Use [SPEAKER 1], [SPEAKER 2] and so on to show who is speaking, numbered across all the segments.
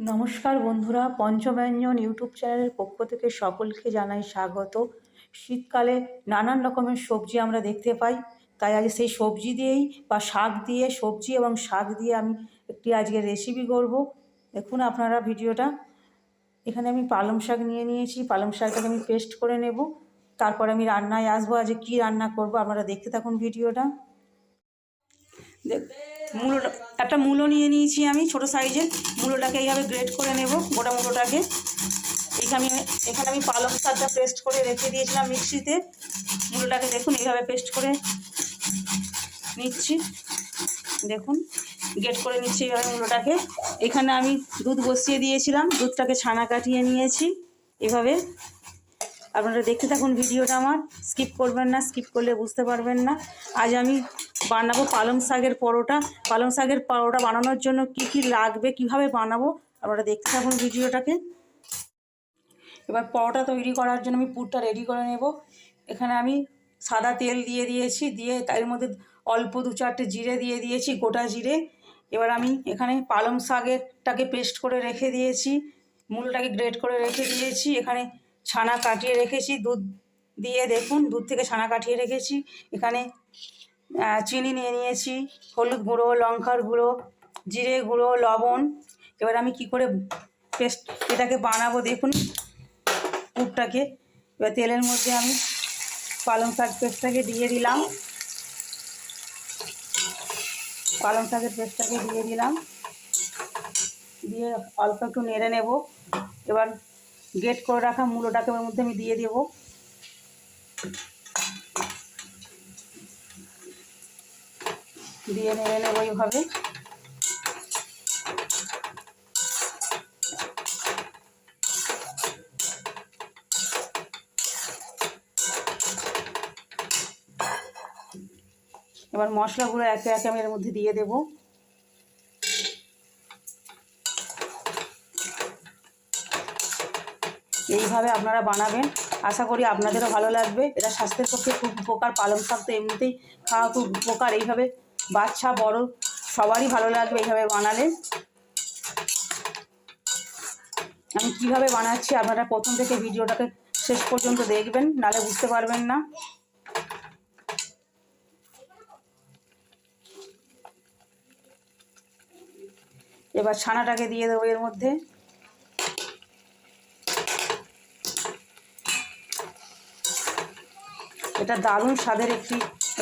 [SPEAKER 1] নমস্কার বন্ধুরা, পঞ্চব্যঞ্জন ইউটিউব চ্যানেলের পক্ষ থেকে সকলকে জানাই স্বাগত। শীতকালে নানান রকমের সবজি আমরা দেখতে পাই। তাই আজ সেই সবজি দিয়েই বা শাক দিয়ে, সবজি এবং শাক দিয়ে আমি একটি আজকে রেসিপি করব। দেখুন আপনারা ভিডিওটা। এখানে আমি পালং শাক নিয়ে নিয়েছি। পালং শাকটাকে আমি পেস্ট করে নেব। তারপর আমি রান্নায় আসব। আজ কি রান্না করব আপনারা দেখতে থাকুন ভিডিওটা। দেখ মূলোটা, একটা মূলো নিয়ে নিয়েছি আমি ছোট সাইজের। মূলোটাকে এইভাবে গ্রেড করে নেব, গোটা মূলোটাকে। এখানে এখানে আমি পালং শাকটা পেস্ট করে রেখে দিয়েছিলাম মিক্সিতে। মূলোটাকে দেখুন, এইভাবে পেস্ট করে নিচ্ছি। দেখুন গেট করে নিচ্ছি এইভাবে মূলোটাকে। এখানে আমি দুধ বসিয়ে দিয়েছিলাম, দুধটাকে ছানা কাটিয়ে নিয়েছি এভাবে। আপনারা দেখতে থাকুন ভিডিওটা আমার। স্কিপ করবেন না, স্কিপ করলে বুঝতে পারবেন না। আজ আমি বানাবো পালং শাকের পরোটা। পালং শাকের পরোটা বানানোর জন্য কি কি লাগবে, কীভাবে বানাবো আপনারা দেখতে থাকুন ভিডিওটাকে। এবার পরোটা তৈরি করার জন্য আমি পুরটা রেডি করে নেব। এখানে আমি সাদা তেল দিয়ে দিয়েছি, দিয়ে তার মধ্যে অল্প দু চারটে জিরে দিয়ে দিয়েছি, গোটা জিরে। এবার আমি এখানে পালং শাকেরটাকে পেস্ট করে রেখে দিয়েছি, মূলটাকে গ্রেট করে রেখে দিয়েছি। এখানে ছানা কাটিয়ে রেখেছি, দুধ দিয়ে দেখুন, দুধ থেকে ছানা কাটিয়ে রেখেছি। এখানে চিনি নিয়ে নিয়েছি, হলুদ গুঁড়ো, লঙ্কার গুঁড়ো, জিরে গুঁড়ো, লবণ। এবার আমি কি করে পেস্ট এটাকে বানাবো দেখুন, পুরটাকে। এবার তেলের মধ্যে আমি পালং শাক পেস্টটাকে দিয়ে দিলাম। পালং শাকের পেস্টটাকে দিয়ে দিলাম। দিয়ে অল্প একটু নেড়ে নেব। এবার গেট করে রাখা মূলোটাকে ওর মধ্যে আমি দিয়ে দেব। দিয়ে নেড়ে নেব এইভাবে। এবার মশলাগুলো একে একে আমি এর মধ্যে দিয়ে দেবো। এইভাবে আপনারা বানাবেন। আশা করি আপনাদেরও ভালো লাগবে। এটা স্বাস্থ্যের পক্ষে খুব উপকার পালং শাক তো এমনিতেই খাওয়া খুব উপকার। এইভাবে বাচ্চা, বড়, সবারই ভালো লাগবে এইভাবে বানালে। আমি কীভাবে বানাচ্ছি আপনারা প্রথম থেকে ভিডিওটাকে শেষ পর্যন্ত দেখবেন, নালে বুঝতে পারবেন না। এবার ছানাটাকে দিয়ে দেবো এর মধ্যে। এটা দারুণ স্বাদের একটি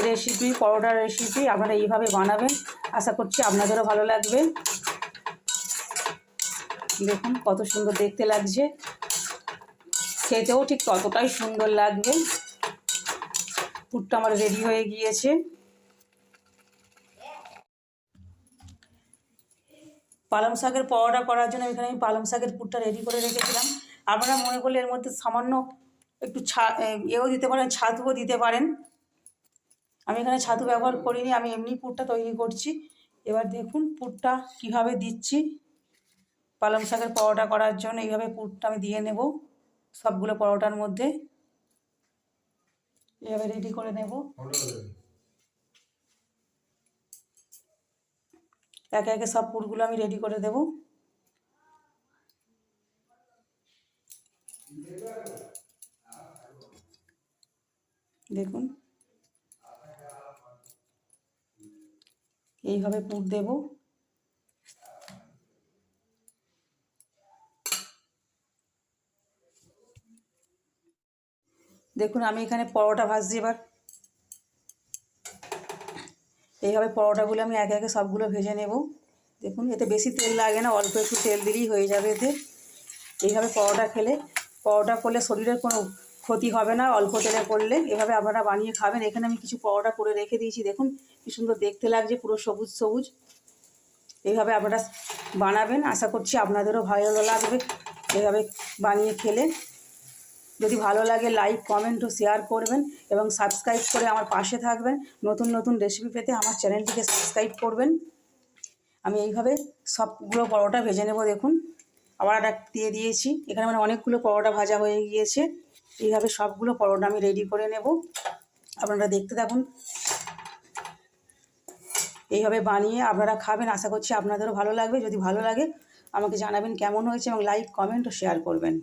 [SPEAKER 1] রেসিপি পরোটার রেসিপি আপনারা এইভাবে বানাবেন। আশা করছি আপনাদেরও ভালো লাগবে। দেখুন কত সুন্দর দেখতে লাগছে। খেতেও ঠিক ততটাই সুন্দর লাগবে। পুরটা আমার রেডি হয়ে গিয়েছে। পালং শাকের পরোটা করার জন্য এখানে আমি পালং শাকের পুরটা রেডি করে রেখেছিলাম। আপনারা মনে করলে এর মধ্যে সামান্য একটু ছা এও দিতে পারেন ছাতুও দিতে পারেন। আমি এখানে ছাতু ব্যবহার করিনি, আমি এমনি পুরটা তৈরি করছি। এবার দেখুন পুরটা কীভাবে দিচ্ছি। পালং শাকের পরোটা করার জন্য এইভাবে পুরটা আমি দিয়ে নেব সবগুলো পরোটার মধ্যে। এভাবে রেডি করে নেব। একে একে সব পুরগুলো আমি রেডি করে দেব। দেখুন এইভাবে পুর দেব। দেখুন, আমি এখানে পরোটা ভাজছি এবার। এইভাবে পরোটাগুলো আমি একে একে সবগুলো ভেজে নেব। দেখুন, এতে বেশি তেল লাগে না, অল্প একটু তেল দিলেই হয়ে যাবে এতে। এইভাবে পরোটা খেলে, পরোটা করলে শরীরের কোনো ক্ষতি হবে না, অল্প তেলে করলে। এভাবে আপনারা বানিয়ে খাবেন। এখানে আমি কিছু পরোটা করে রেখে দিয়েছি। দেখুন, কি সুন্দর দেখতে লাগছে, পুরো সবুজ সবুজ। এইভাবে আপনারা বানাবেন। আশা করছি আপনাদেরও ভালো লাগবে। এভাবে বানিয়ে খেলে। যদি ভালো লাগে লাইক কমেন্ট ও শেয়ার করবেন এবং সাবস্ক্রাইব করে আমার পাশে থাকবেন। নতুন নতুন রেসিপি পেতে আমার চ্যানেলটিকে সাবস্ক্রাইব করবেন। আমি এইভাবে সবগুলো পরোটা ভেজে নেব। দেখুন, আবার একটা দিয়ে দিয়েছি। এখানে মানে অনেকগুলো পরোটা ভাজা হয়ে গিয়েছে। এইভাবে সবগুলো পরোটা আমি রেডি করে নেব। আপনারা দেখতে থাকুন। এইভাবে বানিয়ে আপনারা খাবেন, আশা করছি আপনাদেরও ভালো লাগবে। যদি ভালো লাগে, আমাকে জানাবেন কেমন হয়েছে এবং লাইক কমেন্ট ও শেয়ার করবেন।